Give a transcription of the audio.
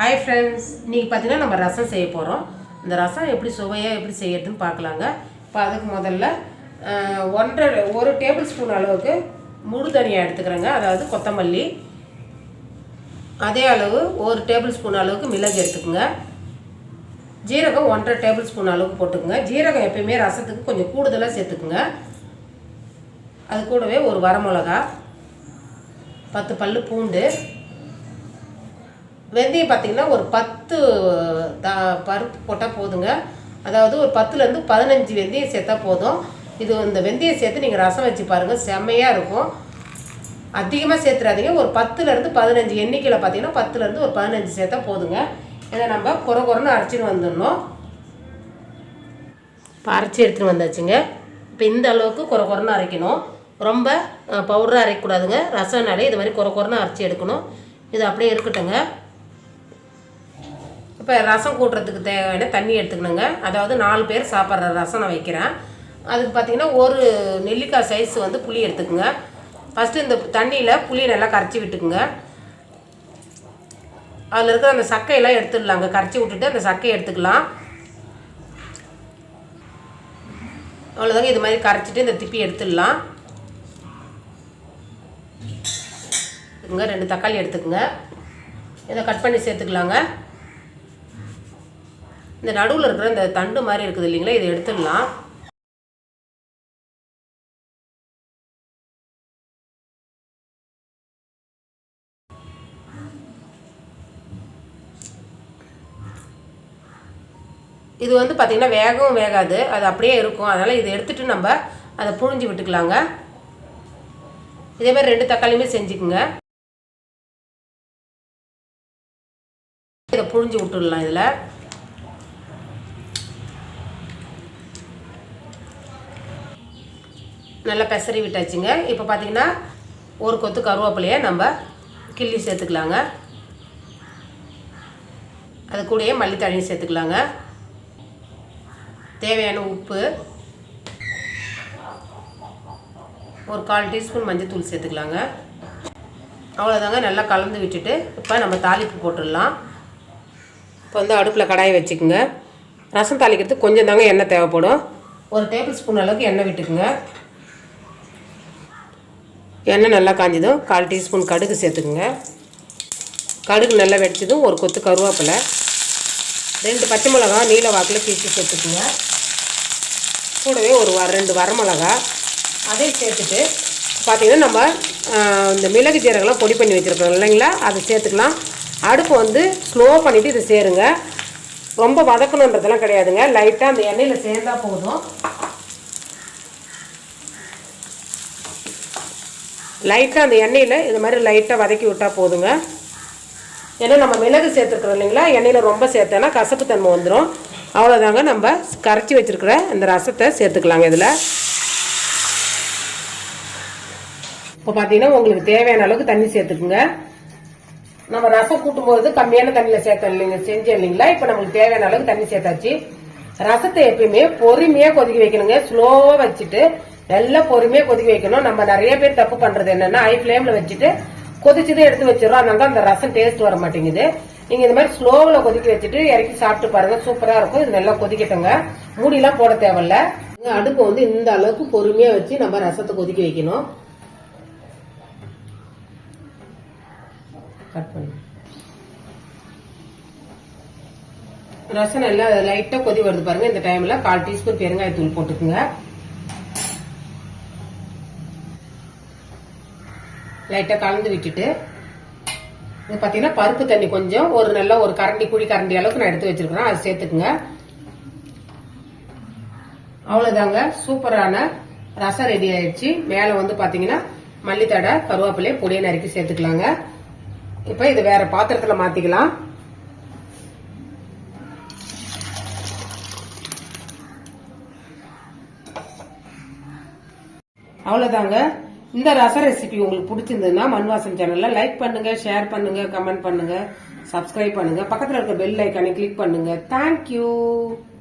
Hi friends இன்றைக்கி பார்த்தீங்கன்னா நம்ம ரசம் செய்ய போகிறோம் இந்த ரசம் எப்படி சுவையாக எப்படி செய்யறதுன்னு பார்க்கலாங்க இப்போ அதுக்கு முதல்ல ஒன்றரை ஒரு டேபிள் ஸ்பூன் அளவுக்கு முழு தனியாக எடுத்துக்கிறேங்க. அதாவது கொத்தமல்லி. அதே அளவு ஒரு டேபிள் ஸ்பூன் அளவுக்கு மிளகு எடுத்துக்கோங்க. ஜீரகம் ஒன்றரை டேபிள் ஸ்பூன் அளவுக்கு போட்டுக்கோங்க. ஜீரகம் எப்பயுமே ரசத்துக்கு கொஞ்சம் கூடுதலாக சேர்த்துக்குங்க. அது கூடவே ஒரு வரமிளகா பத்து பல் பூண்டு வெந்தயம் பார்த்தீங்கன்னா ஒரு பத்து த பருப்பு போட்டால் போதுங்க. அதாவது ஒரு பத்துலேருந்து பதினஞ்சு வெந்தயம் சேர்த்தா போதும். இது இந்த வெந்தயம் சேர்த்து நீங்கள் ரசம் வச்சு பாருங்கள் செம்மையாக இருக்கும். அதிகமாக சேர்த்துறாதீங்க. ஒரு பத்துலேருந்து பதினஞ்சு எண்ணிக்கையில் பார்த்தீங்கன்னா பத்துலேருந்து ஒரு பதினஞ்சு சேர்த்தா போதுங்க. இதை நம்ம குறை குறைன்னு அரைச்சின்னு வந்துடணும். இப்போ அரைச்சி எடுத்துகிட்டு வந்தாச்சுங்க. இப்போ இந்த அளவுக்கு குறை குறைன்னு அரைக்கணும். ரொம்ப பவுடராக அரைக்கக்கூடாதுங்க. ரசம்னாலே இது மாதிரி குறை குறைன்னு அரைச்சி எடுக்கணும். இது அப்படியே இருக்கட்டுங்க. இப்போ ரசம் கூட்டுறதுக்கு தேவையான தண்ணி எடுத்துக்கணுங்க. அதாவது நாலு பேர் சாப்பிட்ற ரசம் நான் வைக்கிறேன். அதுக்கு பார்த்தீங்கன்னா ஒரு நெல்லிக்காய் சைஸ் வந்து புளி எடுத்துக்கோங்க. ஃபஸ்ட்டு இந்த தண்ணியில் புளியை நல்லா கரைச்சி விட்டுக்குங்க. அதில் இருக்கிற அந்த சக்கையெல்லாம் எடுத்துடலாங்க. கரைச்சி விட்டுட்டு அந்த சக்கையை எடுத்துக்கலாம். அவ்வளோதாங்க இது மாதிரி கரைச்சிட்டு இந்த திப்பி எடுத்துடலாம். இங்கே ரெண்டு தக்காளி எடுத்துக்கோங்க. இதை கட் பண்ணி சேர்த்துக்கலாங்க. இந்த நடுவில் இருக்கிற இந்த தண்டு மாதிரி இருக்குது இல்லைங்களா? இதை எடுத்துடலாம். இது வந்து பார்த்திங்கன்னா வேகவும் வேகாது. அது அப்படியே இருக்கும். அதனால் இதை எடுத்துகிட்டு நம்ம அதை புழிஞ்சு விட்டுக்கலாங்க. இதே மாதிரி ரெண்டு தக்காளியுமே செஞ்சுக்குங்க. இதை புழிஞ்சு விட்டுடலாம் இதில். நல்லா பெசரி விட்டாச்சுங்க. இப்போ பார்த்தீங்கன்னா ஒரு கொத்து கருவேப்பிலையை நம்ம கிள்ளி சேர்த்துக்கலாங்க. அது கூடயே மல்லித்தழையும் சேர்த்துக்கலாங்க. தேவையான உப்பு ஒரு கால் டீஸ்பூன் மஞ்சள் சேர்த்துக்கலாங்க. அவ்வளோதாங்க நல்லா கலந்து விட்டுட்டு இப்போ நம்ம தாளிப்பு போட்டுடலாம். இப்போ வந்து அடுப்பில் கடாயை வச்சுக்கோங்க. ரசம் தாளிக்கிறதுக்கு கொஞ்சம் தாங்க எண்ணெய் தேவைப்படும். ஒரு டேபிள் ஸ்பூன் அளவுக்கு எண்ணெய் விட்டுக்குங்க. எண்ணெய் நல்லா காஞ்சதும். கால் டீஸ்பூன் கடுகு சேர்த்துக்குங்க. கடுகு நல்லா வெடிச்சதும் ஒரு கொத்து கருவேப்பிலை. ரெண்டு பச்சை மிளகா நீல வாக்கில் பீச்சு சேர்த்துக்குங்க. கூடவே ஒரு வ ரெண்டு வரமிளகா அதையும் சேர்த்துட்டு பார்த்தீங்கன்னா நம்ம இந்த மிளகு ஜீரகெல்லாம் பொடி பண்ணி வச்சுருக்கோம் இல்லைங்களா? அதை சேர்த்துக்கலாம். அடுப்பு வந்து ஸ்லோ பண்ணிவிட்டு இதை சேருங்க. ரொம்ப வதக்கணுன்றதெல்லாம் கிடையாதுங்க. லைட்டாக அந்த எண்ணெயில் சேர்ந்தா போதும். லைட்டாக அந்த எண்ணெயில் இது மாதிரி லைட்டாக வதக்கி விட்டால் போதுங்க. ஏன்னா நம்ம மிளகு சேர்த்துருக்குறோம் இல்லைங்களா? எண்ணெயில் ரொம்ப சேர்த்தோன்னா கசப்பு தன்மை வந்துடும் அவ்வளோதாங்க நம்ம கரைச்சி வச்சுருக்கிற இந்த ரசத்தை சேர்த்துக்கலாங்க இதில். இப்போ பார்த்தீங்கன்னா உங்களுக்கு தேவையான அளவுக்கு தண்ணி சேர்த்துக்குங்க. நம்ம ரசம் கூட்டும்போது கம்மியான தண்ணியில் சேர்த்தோம் இல்லைங்க செஞ்சோம் இல்லைங்களா? இப்போ நம்மளுக்கு தேவையான அளவுக்கு தண்ணி சேர்த்தாச்சு. ரசத்தை எப்பயுமே பொறுமையாக கொதிக்க வைக்கணுங்க. ஸ்லோவாக வச்சுட்டு நல்லா பொறுமையாக கொதிக்க வைக்கணும். நம்ம நிறைய பேர் தப்பு பண்ணுறது என்னன்னா ஹை ஃப்ளேமில் வச்சுட்டு கொதிச்சதே எடுத்து வச்சிடறோம். அதனால தான் அந்த ரசம் டேஸ்ட் வர மாட்டேங்குது. நீங்க இந்த மாதிரி ஸ்லோவில் கொதிக்க வச்சுட்டு இறக்கி சாப்பிட்டு பாருங்க. சூப்பரா இருக்கும். இது நல்லா கொதிக்கட்டுங்க. மூடிலாம் போட தேவையில்ல. இங்க அடுப்பு வந்து இந்த அளவுக்கு பொறுமையா வச்சு நம்ம ரசத்தை கொதிக்க வைக்கணும். கட் பண்ணு. ரசம் நல்லா லைட்டா கொதி வருது பாருங்க. இந்த டைம்ல கால் டீஸ்பூன் பெருங்காயத்தூள் போட்டுக்கோங்க. லைட்டாக கலந்து விட்டுட்டு இது பார்த்தீங்கன்னா பருப்பு தண்ணி கொஞ்சம் ஒரு நல்ல ஒரு கரண்டி குழி கரண்டி அளவுக்கு நான் எடுத்து வச்சிருக்கிறேன். அதை சேர்த்துக்குங்க. அவ்வளோதாங்க சூப்பரான ரசம் ரெடி ஆயிடுச்சு. மேலே வந்து பார்த்தீங்கன்னா மல்லித்தடை கருவேப்பிலை பொடியை நறுக்கி சேர்த்துக்கலாங்க. இப்போ இது வேற பாத்திரத்தில் மாற்றிக்கலாம் அவ்வளோதாங்க இந்த ரச ரெசிபி உங்களுக்கு பிடிச்சிருந்ததுன்னா மண்வாசன் சேனல்ல லைக் பண்ணுங்க ஷேர் பண்ணுங்க கமெண்ட் பண்ணுங்க சப்ஸ்கிரைப் பண்ணுங்க. பக்கத்தில் இருக்க பெல் ஐக்கானை கிளிக் பண்ணுங்க. தேங்க்யூ